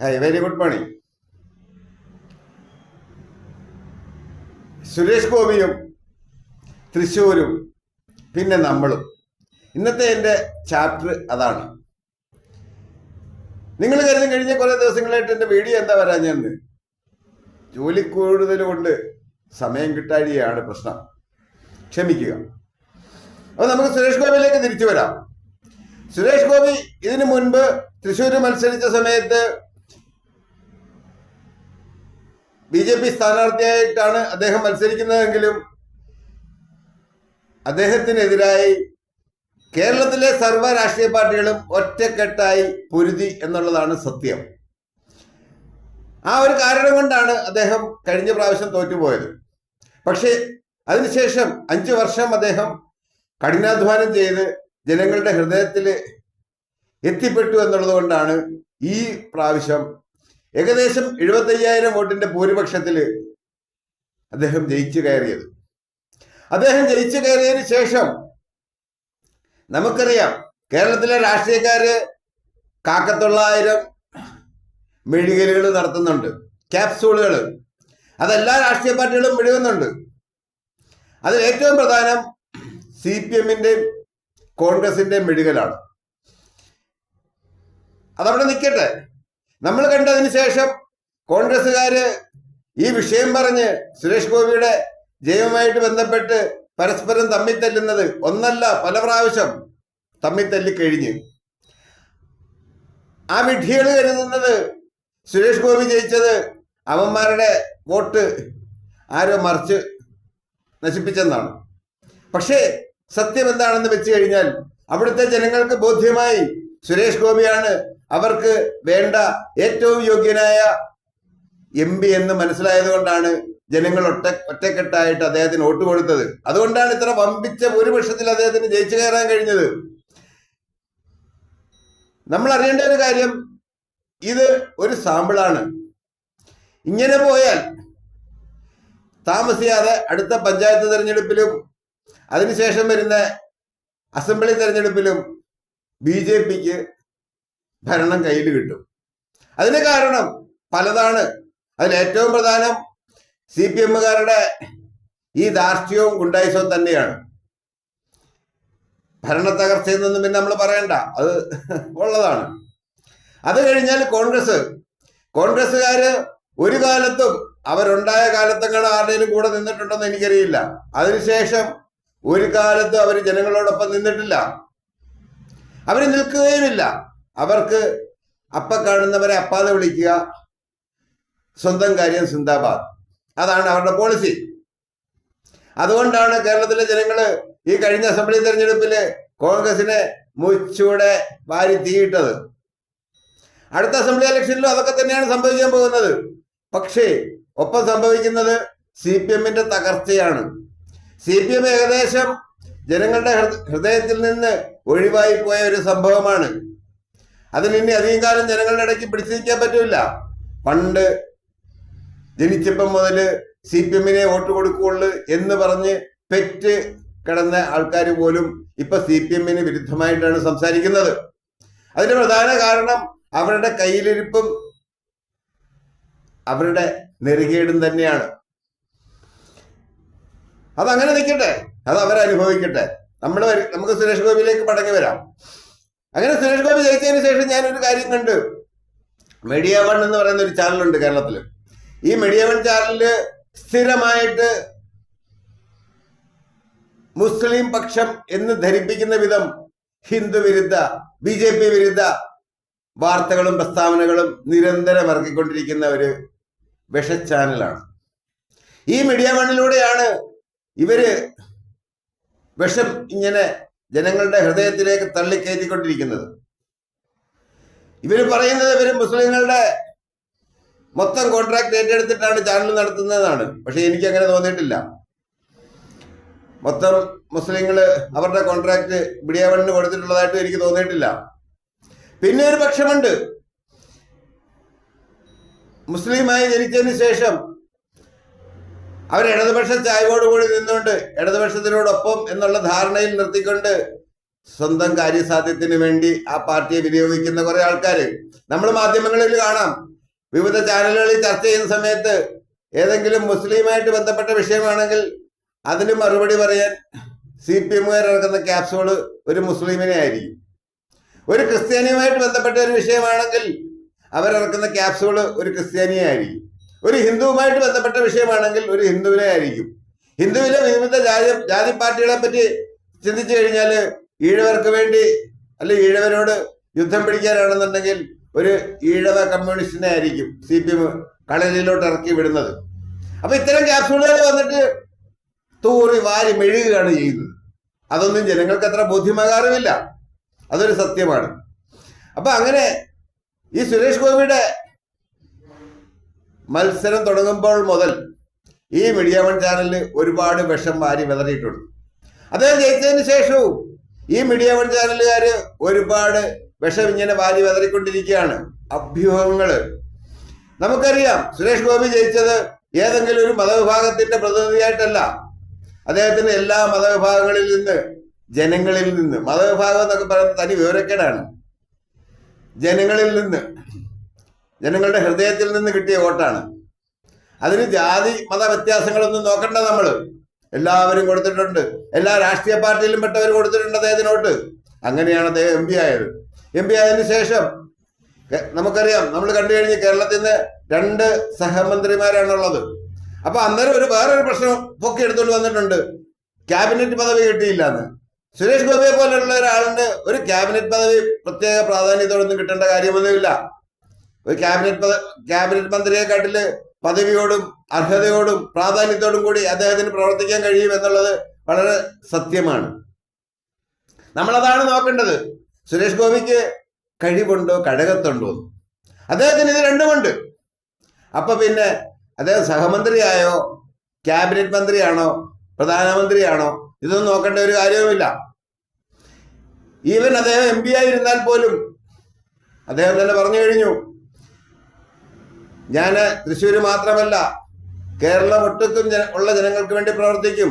Hi very good morning Suresh ഗോപിയും തൃശ്ശൂരും പിന്നെ നമ്മളും. ഇന്നത്തെ എന്റെ ചാപ്റ്റർ അതാണ്. നിങ്ങൾ കരുതും കഴിഞ്ഞ കുറേ ദിവസങ്ങളായിട്ട് എന്റെ വീഡിയോ എന്താ വരാഞ്ഞെന്ന് ജോലി കൂടുതൽ കൊണ്ട് സമയം കിട്ടാഴിയാണ് പ്രശ്നം. ക്ഷമിക്കുക. അപ്പോൾ നമുക്ക് സുരേഷ് ഗോപിയിലേക്ക് തിരിച്ചു വരാം. സുരേഷ് ഗോപി ഇതിനു മുൻപ് തൃശ്ശൂർ മത്സരിച്ച സമയത്ത് ബി ജെ പി സ്ഥാനാർത്ഥിയായിട്ടാണ് അദ്ദേഹം മത്സരിക്കുന്നതെങ്കിലും അദ്ദേഹത്തിനെതിരായി കേരളത്തിലെ സർവ രാഷ്ട്രീയ പാർട്ടികളും ഒറ്റക്കെട്ടായി പൊരുതി എന്നുള്ളതാണ് സത്യം. ആ ഒരു കാരണം കൊണ്ടാണ് അദ്ദേഹം കഴിഞ്ഞ പ്രാവശ്യം തോറ്റുപോയത്. പക്ഷേ അതിനുശേഷം അഞ്ചു വർഷം അദ്ദേഹം കഠിനാധ്വാനം ചെയ്ത് ജനങ്ങളുടെ ഹൃദയത്തിൽ എത്തിപ്പെട്ടു എന്നുള്ളത് കൊണ്ടാണ് ഈ പ്രാവശ്യം ഏകദേശം എഴുപത്തയ്യായിരം വോട്ടിന്റെ ഭൂരിപക്ഷത്തിൽ അദ്ദേഹം ജയിച്ചു കയറിയത്. അദ്ദേഹം ജയിച്ചു കയറിയതിന് ശേഷം നമുക്കറിയാം കേരളത്തിലെ രാഷ്ട്രീയക്കാര് കാക്കത്തൊള്ളായിരം മെഴുകലുകൾ നടത്തുന്നുണ്ട് ക്യാപ്സൂളുകൾ അതെല്ലാ രാഷ്ട്രീയ പാർട്ടികളും മെഴുകുന്നുണ്ട്. അതിൽ ഏറ്റവും പ്രധാനം സി പി എമ്മിന്റെയും കോൺഗ്രസിന്റെയും മെഴുകലാണ്. അതവിടെ നിൽക്കട്ടെ. നമ്മൾ കണ്ടതിന് ശേഷം കോൺഗ്രസ്സുകാര് ഈ വിഷയം പറഞ്ഞ് സുരേഷ് ഗോപിയുടെ ജയവുമായിട്ട് ബന്ധപ്പെട്ട് പരസ്പരം തമ്മിൽ തല്ലുന്നത് ഒന്നല്ല പല പ്രാവശ്യം തമ്മിൽ തല്ലിക്കഴിഞ്ഞ് ആ വിഡ്ഢികൾ കരുതുന്നത് സുരേഷ് ഗോപി ജയിച്ചത് അവന്മാരുടെ വോട്ട് ആരോ മറിച്ച് നശിപ്പിച്ചെന്നാണ്. പക്ഷേ സത്യം എന്താണെന്ന് വെച്ച് കഴിഞ്ഞാൽ അവിടുത്തെ ജനങ്ങൾക്ക് ബോധ്യമായി സുരേഷ് ഗോപിയാണ് അവർക്ക് വേണ്ട ഏറ്റവും യോഗ്യനായ എം പി എന്ന് മനസ്സിലായത് കൊണ്ടാണ് ജനങ്ങൾ ഒറ്റ ഒറ്റക്കെട്ടായിട്ട് അദ്ദേഹത്തിന് വോട്ട് കൊടുത്തത്. അതുകൊണ്ടാണ് ഇത്ര വമ്പിച്ച ഭൂരിപക്ഷത്തിൽ അദ്ദേഹത്തിന് ജയിച്ചു കയറാൻ കഴിഞ്ഞത്. നമ്മൾ അറിയേണ്ട ഒരു കാര്യം ഇത് ഒരു സാമ്പിളാണ് ഇങ്ങനെ പോയാൽ താമസിയാതെ അടുത്ത പഞ്ചായത്ത് തെരഞ്ഞെടുപ്പിലും അതിനുശേഷം വരുന്ന അസംബ്ലി തെരഞ്ഞെടുപ്പിലും ബി ജെ പിക്ക് ഭരണം കയ്യിൽ കിട്ടും. അതിന് കാരണം പലതാണ്. അതിൽ ഏറ്റവും പ്രധാനം സി പി എമ്മുകാരുടെ ഈ ധാർഷ്ട്യവും ഗുണ്ടായുസവും തന്നെയാണ്. ഭരണ തകർച്ചയെന്നൊന്നും പിന്നെ നമ്മൾ പറയണ്ട. അത് ഉള്ളതാണ്. അത് കഴിഞ്ഞാൽ കോൺഗ്രസ്. കോൺഗ്രസ്സുകാര് ഒരു കാലത്തും അവരുണ്ടായ കാലത്തെങ്ങാണ് ആരുടെയും കൂടെ നിന്നിട്ടുണ്ടെന്ന് എനിക്കറിയില്ല. അതിനുശേഷം ഒരു കാലത്തും അവർ ജനങ്ങളോടൊപ്പം നിന്നിട്ടില്ല. അവർ നിൽക്കുകയുമില്ല. അവർക്ക് അപ്പ കാണുന്നവരെ അപ്പാതെ വിളിക്കുക. സ്വന്തം കാര്യം സിന്ദാബാദ്. അതാണ് അവരുടെ പോളിസി അതുകൊണ്ടാണ് കേരളത്തിലെ ജനങ്ങൾ ഈ കഴിഞ്ഞ അസംബ്ലി തെരഞ്ഞെടുപ്പിൽ കോൺഗ്രസിനെ മുച്ചൂടെ വാരി തീയിട്ടത്. അടുത്ത അസംബ്ലി ഇലക്ഷനിലും അതൊക്കെ തന്നെയാണ് സംഭവിക്കാൻ പോകുന്നത്. പക്ഷേ ഒപ്പം സംഭവിക്കുന്നത് സി പി എമ്മിന്റെ തകർച്ചയാണ്. സി പി എം ഏകദേശം ജനങ്ങളുടെ ഹൃദയത്തിൽ നിന്ന് ഒഴിവായി പോയ ഒരു സംഭവമാണ്. അതിന് ഇനി അധികം കാലം ജനങ്ങളുടെ ഇടയ്ക്ക് പിടിച്ചിരിക്കാൻ പറ്റില്ല പണ്ട് ജനിച്ചപ്പം മുതൽ സി പി എമ്മിനെ വോട്ട് കൊടുക്കുകയുള്ളു എന്ന് പറഞ്ഞ് പെറ്റ് കിടന്ന ആൾക്കാർ പോലും ഇപ്പൊ സി പി എമ്മിന് വിരുദ്ധമായിട്ടാണ് സംസാരിക്കുന്നത്. അതിന്റെ പ്രധാന കാരണം അവരുടെ കയ്യിലിരിപ്പും അവരുടെ നെറുകേടും തന്നെയാണ്. അതങ്ങനെ നിൽക്കട്ടെ അത് അവരനുഭവിക്കട്ടെ നമ്മൾ നമുക്ക് സുരേഷ് ഗോപിയിലേക്ക് മടങ്ങി വരാം. അങ്ങനെ സുരേഷ് ഗോപി ജയിച്ചതിന് ശേഷം ഞാനൊരു കാര്യം കണ്ടു. മീഡിയ വൺ എന്ന് പറയുന്ന ഒരു ചാനലുണ്ട് കേരളത്തിൽ ഈ മീഡിയ വൺ ചാനലിൽ സ്ഥിരമായിട്ട് മുസ്ലിം പക്ഷം എന്ന് ധരിപ്പിക്കുന്ന വിധം ഹിന്ദു വിരുദ്ധ ബി ജെ പി വിരുദ്ധ വാർത്തകളും പ്രസ്താവനകളും നിരന്തരം ഇറക്കിക്കൊണ്ടിരിക്കുന്ന ഒരു വിഷ ചാനലാണ് ഈ മീഡിയ വണ്ണിലൂടെയാണ് ഇവർ വിഷം ഇങ്ങനെ ജനങ്ങളുടെ ഹൃദയത്തിലേക്ക് തള്ളിക്കയറ്റിക്കൊണ്ടിരിക്കുന്നത്. ഇവർ പറയുന്നത് ഇവർ മുസ്ലിങ്ങളുടെ മൊത്തം കോൺട്രാക്ട് ഏറ്റെടുത്തിട്ടാണ് ചാനൽ നടത്തുന്നതാണ് പക്ഷെ എനിക്ക് അങ്ങനെ തോന്നിയിട്ടില്ല. മൊത്തം മുസ്ലിങ്ങൾ അവരുടെ കോൺട്രാക്ട് ബിഡിയാവണിന് കൊടുത്തിട്ടുള്ളതായിട്ട് എനിക്ക് തോന്നിയിട്ടില്ല. പിന്നെ ഒരു പക്ഷമുണ്ട്. മുസ്ലിമായി ജനിച്ചതിന് ശേഷം അവർ ഇടതുപക്ഷ ചായ്വോടുകൂടി നിന്നുകൊണ്ട് ഇടതുപക്ഷത്തിനോടൊപ്പം എന്നുള്ള ധാരണയിൽ നിർത്തിക്കൊണ്ട് സ്വന്തം കാര്യസാധ്യത്തിന് വേണ്ടി ആ പാർട്ടിയെ വിനിയോഗിക്കുന്ന കുറെ ആൾക്കാർ നമ്മൾ മാധ്യമങ്ങളിൽ കാണാം. വിവിധ ചാനലുകളിൽ ചർച്ച ചെയ്യുന്ന സമയത്ത് ഏതെങ്കിലും മുസ്ലിമായിട്ട് ബന്ധപ്പെട്ട വിഷയമാണെങ്കിൽ അതിന് മറുപടി പറയാൻ സി പി എമ്മുകാർ ഇറക്കുന്ന ക്യാപ്സുകൾ ഒരു മുസ്ലിമിനെ ആയിരിക്കും. ഒരു ക്രിസ്ത്യാനിയുമായിട്ട് ബന്ധപ്പെട്ട ഒരു വിഷയമാണെങ്കിൽ അവരിറക്കുന്ന ക്യാപ്സുകൾ ഒരു ക്രിസ്ത്യാനിയെ ആയിരിക്കും. ഒരു ഹിന്ദുവുമായിട്ട് ബന്ധപ്പെട്ട വിഷയമാണെങ്കിൽ ഒരു ഹിന്ദുവിനെ ആയിരിക്കും. ഹിന്ദുവിലെ വിവിധ ജാതി ജാതി പാർട്ടികളെ പറ്റി ചിന്തിച്ചു കഴിഞ്ഞാൽ ഈഴവർക്ക് വേണ്ടി അല്ലെ ഈഴവരോട് യുദ്ധം പിടിക്കാനാണെന്നുണ്ടെങ്കിൽ ഒരു ഈഴവ കമ്മ്യൂണിസ്റ്റിനെ ആയിരിക്കും സി പി എം കളരിയിലോട്ട് ഇറക്കി വിടുന്നത്. അപ്പൊ ഇത്തരം ക്യാപ്സൂളുകൾ വന്നിട്ട് തൂറി വാരി മെഴുകുകയാണ് ചെയ്യുന്നത്. അതൊന്നും ജനങ്ങൾക്ക് അത്ര ബോധ്യമാകാറുമില്ല. അതൊരു സത്യമാണ്. അപ്പൊ അങ്ങനെ ഈ സുരേഷ് ഗോപിയുടെ മത്സരം തുടങ്ങുമ്പോൾ മുതൽ ഈ മീഡിയ വൺ ചാനലിൽ ഒരുപാട് വിഷം വാരി വിതറിയിട്ടുണ്ട്. അദ്ദേഹം ജയിച്ചതിന് ശേഷവും ഈ മീഡിയ വൺ ചാനലുകാർ ഒരുപാട് വിഷം ഇങ്ങനെ വാരി വിതറിക്കൊണ്ടിരിക്കുകയാണ്. അഭ്യൂഹങ്ങൾ നമുക്കറിയാം സുരേഷ് ഗോപി ജയിച്ചത് ഏതെങ്കിലും ഒരു മതവിഭാഗത്തിന്റെ പ്രതിനിധിയായിട്ടല്ല. അദ്ദേഹത്തിന് എല്ലാ മതവിഭാഗങ്ങളിൽ നിന്ന് ജനങ്ങളിൽ നിന്ന് മതവിഭാഗം എന്നൊക്കെ പറയുന്നത് തനി വിവരക്കേടാണ്. ജനങ്ങളിൽ നിന്ന് ജനങ്ങളുടെ ഹൃദയത്തിൽ നിന്ന് കിട്ടിയ വോട്ടാണ്. അതിന് ജാതി മത വ്യത്യാസങ്ങളൊന്നും നോക്കണ്ട നമ്മൾ എല്ലാവരും കൊടുത്തിട്ടുണ്ട്. എല്ലാ രാഷ്ട്രീയ പാർട്ടിയിലും പെട്ടവർ കൊടുത്തിട്ടുണ്ട് അദ്ദേഹത്തിനോട്ട് അങ്ങനെയാണ് അദ്ദേഹം എം പി ആയത്. എം പി ആയതിനു ശേഷം നമുക്കറിയാം നമ്മൾ കണ്ടു കഴിഞ്ഞ് കേരളത്തിൽ നിന്ന് രണ്ട് സഹമന്ത്രിമാരാണുള്ളത്. അപ്പൊ അന്നേരം ഒരു വേറൊരു പ്രശ്നം പൊക്കി എടുത്തുകൊണ്ട് വന്നിട്ടുണ്ട്. ക്യാബിനറ്റ് പദവി കിട്ടിയില്ല എന്ന് സുരേഷ് ഗോപിയെ പോലെയുള്ള ഒരാളിന് ഒരു ക്യാബിനറ്റ് പദവി പ്രത്യേക പ്രാധാന്യത്തോടൊന്നും കിട്ടേണ്ട കാര്യമൊന്നുമില്ല. ഒരു ക്യാബിനറ്റ് ക്യാബിനറ്റ് മന്ത്രിയെക്കാട്ടിൽ പദവിയോടും അർഹതയോടും പ്രാധാന്യത്തോടും കൂടി അദ്ദേഹത്തിന് പ്രവർത്തിക്കാൻ കഴിയും എന്നുള്ളത് വളരെ സത്യമാണ്. നമ്മളതാണ് നോക്കേണ്ടത്. സുരേഷ് ഗോപിക്ക് കഴിവുണ്ടോ കഴകത്തുണ്ടോ അദ്ദേഹത്തിന് ഇത് രണ്ടുമുണ്ട്. അപ്പൊ പിന്നെ അദ്ദേഹം സഹമന്ത്രിയായോ ക്യാബിനറ്റ് മന്ത്രിയാണോ പ്രധാനമന്ത്രിയാണോ? ഇതൊന്നും നോക്കേണ്ട ഒരു കാര്യവുമില്ല. ഈവൻ അദ്ദേഹം എം പി ആയിരുന്നാൽ പോലും അദ്ദേഹം തന്നെ പറഞ്ഞു കഴിഞ്ഞു. ഞാൻ തൃശ്ശൂർ മാത്രമല്ല കേരളം ഒട്ടുക്കും ഉള്ള ജനങ്ങൾക്ക് വേണ്ടി പ്രവർത്തിക്കും.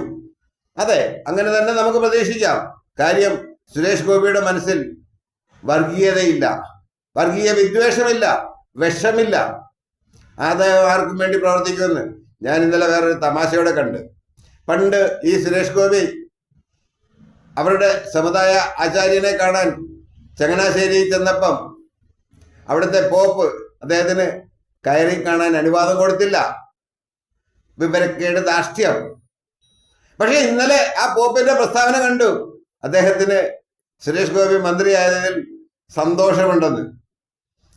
അതെ അങ്ങനെ തന്നെ നമുക്ക് പ്രതീക്ഷിക്കാം. കാര്യം സുരേഷ് ഗോപിയുടെ മനസ്സിൽ വർഗീയതയില്ല. വർഗീയ വിദ്വേഷമില്ല വിഷമില്ല. അത് ആർക്കും വേണ്ടി പ്രവർത്തിക്കുമെന്ന് ഞാൻ ഇന്നലെ വേറൊരു തമാശയോടെ കണ്ട്. പണ്ട് ഈ സുരേഷ് ഗോപി അവരുടെ സമുദായ ആചാര്യനെ കാണാൻ ചങ്ങനാശ്ശേരി ചെന്നപ്പം അവിടുത്തെ പോപ്പ് അദ്ദേഹത്തിന് കയറി കാണാൻ അനുവാദം കൊടുത്തില്ല. വിവരക്കേട് ദാഷ്ട്യം പക്ഷെ ഇന്നലെ ആ പോപ്പിന്റെ പ്രസ്താവന കണ്ടു. അദ്ദേഹത്തിന് സുരേഷ് ഗോപി മന്ത്രിയായതിൽ സന്തോഷമുണ്ടെന്ന്.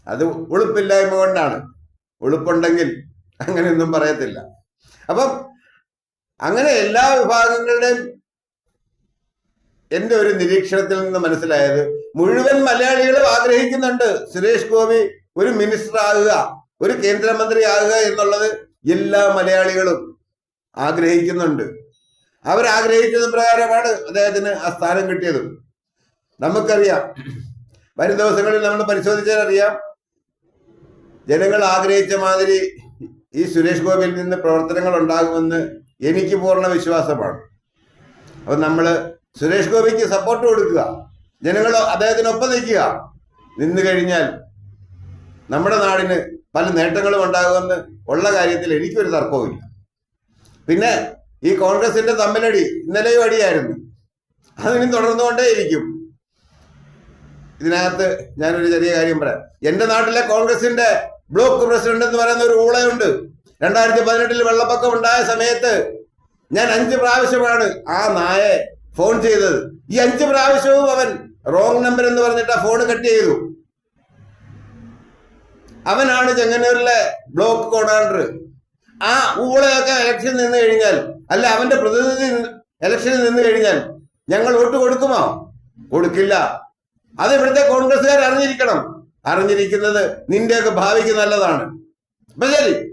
അത് ഉളുപ്പില്ലായ്മ കൊണ്ടാണ്. ഉളുപ്പുണ്ടെങ്കിൽ അങ്ങനെയൊന്നും പറയത്തില്ല. അപ്പം അങ്ങനെ എല്ലാ വിഭാഗങ്ങളുടെയും എന്റെ ഒരു നിരീക്ഷണത്തിൽ നിന്ന് മനസ്സിലായത് മുഴുവൻ മലയാളികളും ആഗ്രഹിക്കുന്നുണ്ട് സുരേഷ് ഗോപി ഒരു മിനിസ്റ്റർ ആകുക. ഒരു കേന്ദ്രമന്ത്രി ആകുക എന്നുള്ളത് എല്ലാ മലയാളികളും ആഗ്രഹിക്കുന്നുണ്ട്. അവരാഗ്രഹിച്ചത് പ്രകാരമാണ് അദ്ദേഹത്തിന് ആ സ്ഥാനം കിട്ടിയത്. നമുക്കറിയാം. വരും ദിവസങ്ങളിൽ നമ്മൾ പരിശോധിച്ചാൽ അറിയാം ജനങ്ങൾ ആഗ്രഹിച്ച മാതിരി ഈ സുരേഷ് ഗോപിയിൽ നിന്ന് പ്രവർത്തനങ്ങൾ ഉണ്ടാകുമെന്ന് എനിക്ക് പൂർണ വിശ്വാസമാണ്. അപ്പൊ നമ്മൾ സുരേഷ് ഗോപിക്ക് സപ്പോർട്ട് കൊടുക്കുക. ജനങ്ങൾ അദ്ദേഹത്തിനൊപ്പം നിൽക്കുക. നിന്ന് കഴിഞ്ഞാൽ നമ്മുടെ നാടിന് പല നേട്ടങ്ങളും ഉണ്ടാകുമെന്ന് ഉള്ള കാര്യത്തിൽ എനിക്കൊരു തർക്കവുമില്ല. പിന്നെ ഈ കോൺഗ്രസിന്റെ തമ്മിലടി ഇന്നലെയും അടിയായിരുന്നു. അതിനും തുടർന്നുകൊണ്ടേയിരിക്കും. ഇതിനകത്ത് ഞാനൊരു ചെറിയ കാര്യം പറയാം. എന്റെ നാട്ടിലെ കോൺഗ്രസിന്റെ ബ്ലോക്ക് പ്രസിഡന്റ് എന്ന് പറയുന്ന ഒരു ഊളയുണ്ട്. രണ്ടായിരത്തി പതിനെട്ടിൽ വെള്ളപ്പൊക്കം ഉണ്ടായ സമയത്ത് ഞാൻ അഞ്ച് പ്രാവശ്യമാണ് ആ നായെ ഫോൺ ചെയ്തത്. ഈ അഞ്ച് പ്രാവശ്യവും അവൻ റോങ് നമ്പർ എന്ന് പറഞ്ഞിട്ട് ആ ഫോൺ കട്ട് ചെയ്തു. അവനാണ് ചെങ്ങന്നൂരിലെ ബ്ലോക്ക് കോർഡിനേറ്റർ ആ ഊളയൊക്കെ ഇലക്ഷനിൽ നിന്ന് കഴിഞ്ഞാൽ അല്ല അവന്റെ പ്രതിനിധി ഇലക്ഷനിൽ നിന്ന് കഴിഞ്ഞാൽ ഞങ്ങൾ വോട്ട് കൊടുക്കുമോ? കൊടുക്കില്ല. അത് ഇവിടുത്തെ കോൺഗ്രസ്സുകാർ അറിഞ്ഞിരിക്കണം. അറിഞ്ഞിരിക്കുന്നത് നിന്റെയൊക്കെ ഭാവിക്ക് നല്ലതാണ്. അപ്പൊ ശരി